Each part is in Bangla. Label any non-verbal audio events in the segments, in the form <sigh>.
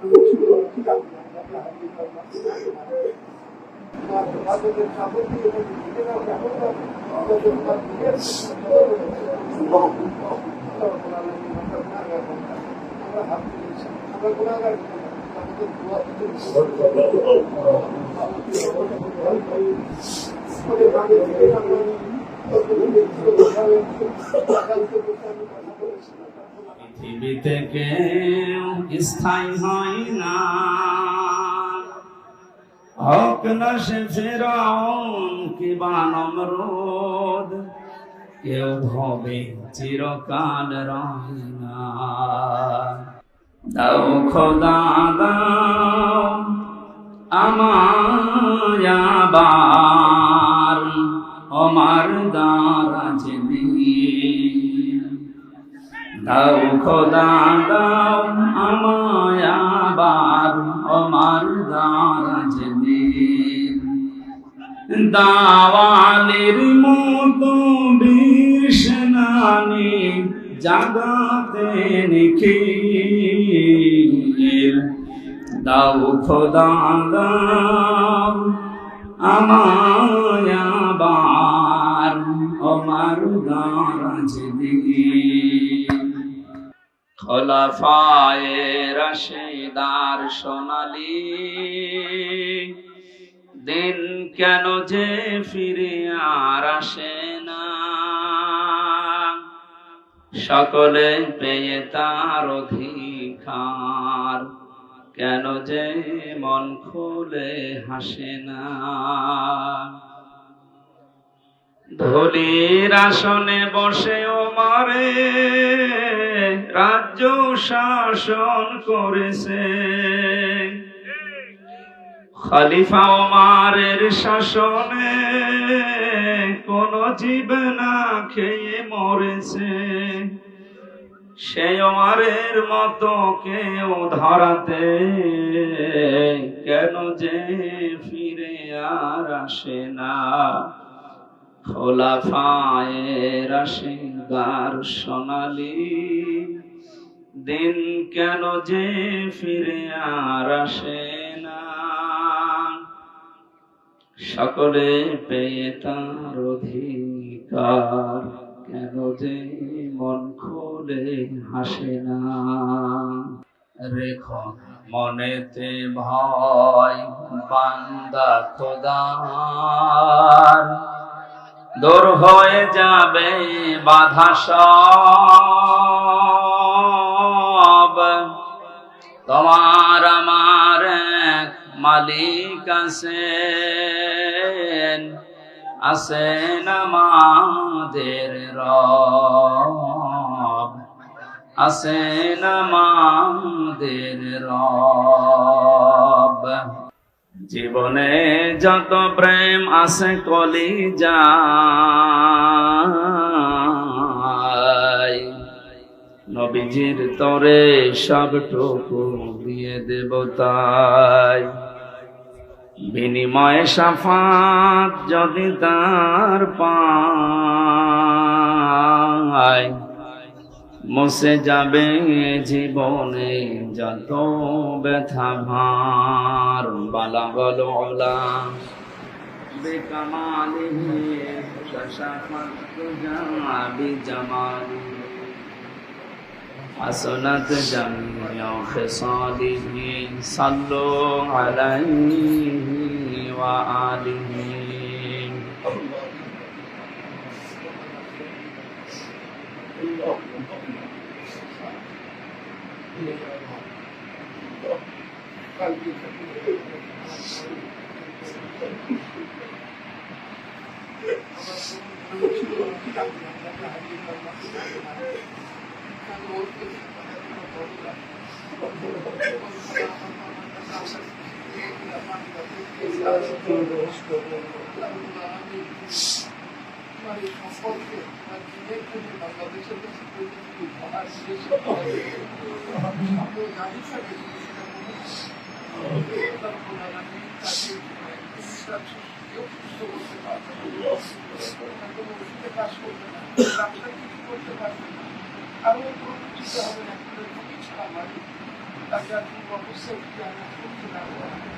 আমরা পৃথিবীতে কেউ স্থায়ী হয় না। হক না সে ফেরাউন কিবা নমরুদ কেউ হবে চিরকাল রয় না। দাও খোদা, দাও আমার দারাজ দিয়ে দাও খোদা, দাও আমায় আবার আমার দারাজ দিন। দাওয়ালের মতো বীর সেনানি জাগাতে নিখিল। দাও খোদা, দাও আমায় আবার আমার দারাজ দিন। খোলাফায়ে রশিদার সোনালি, দিন কেন যে ফিরে আর আসে না? সকলে পেয়ে তার অধিকার, কেন যে মন খুলে হাসে না? ধলির আসনে বসে ও মারে রাজ্য শাসন করেছে। খলিফা ওমারের শাসনে কোন জীব না খেয়ে মরেছে। সে ওমারের মতো কেউ ধরাতে কেন যে ফিরে আর আসে না? খোলাফায়ে রাশিদার সোনালি। দিন কেন যে ফিরে আর আসে না। সকলে পেয়ে তার অধিকার, কেন যে মন খুলে হাসে না। রেখো মনেতে ভয়, বান্দা খোদার। দূর হয়ে যাবে বাধা সব। তোমার আমার মালিক আছেন আছেন আমাদের রব। আছেন আমাদের রব। জীবনে যত প্রেম আছে কলি যায় নবীজির তরে সবটুকু দিয়ে দেব তাই। বিনিময়ে সাফাত যদি তার পায়। মুছে যাবে জীবনে যত ব্যথা ভার বালাগল ওলা বেকামালিহি কশাফাত তুজা বিজামালিহি حسنت جميع خصاله صلوا عليه وآله আরও <laughs> কোনো কিছু হবে? না। কোনো কিছু আমার তাকে আর অবশ্যই শুনছি না। বাংলাদেশের গরিবের তাকে যেভাবে কবুল করেছ আমাদের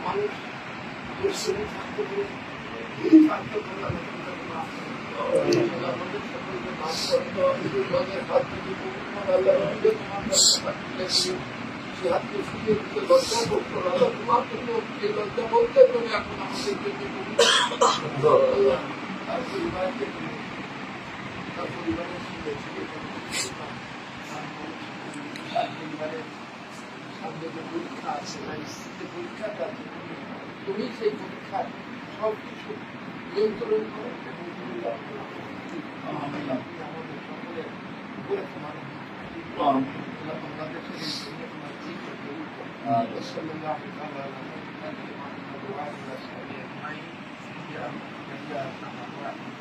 মানুষ পরিশ্রমী থাকতে পারে থাকতে পারে হাতকে ফুটিয়ে দিতে লজ্জা করতো আল্লাহ তোমার জন্য যে লজ্জা বলতে তুমি এখন আমাদের জন্য সামনে যে পরীক্ষা আছে যে পরীক্ষাটা আছে তুমি সেই পরীক্ষার সব কিছু নিয়ন্ত্রণ করো এবং তুমি আপনি আমাদের সকলের উপরে তোমার বাংলাদেশের এই জন্য তোমার ঠিক وصلى الله تعالى على محمد وعلى اله وصحبه اجمعين يا رب يا ارحم الراحمين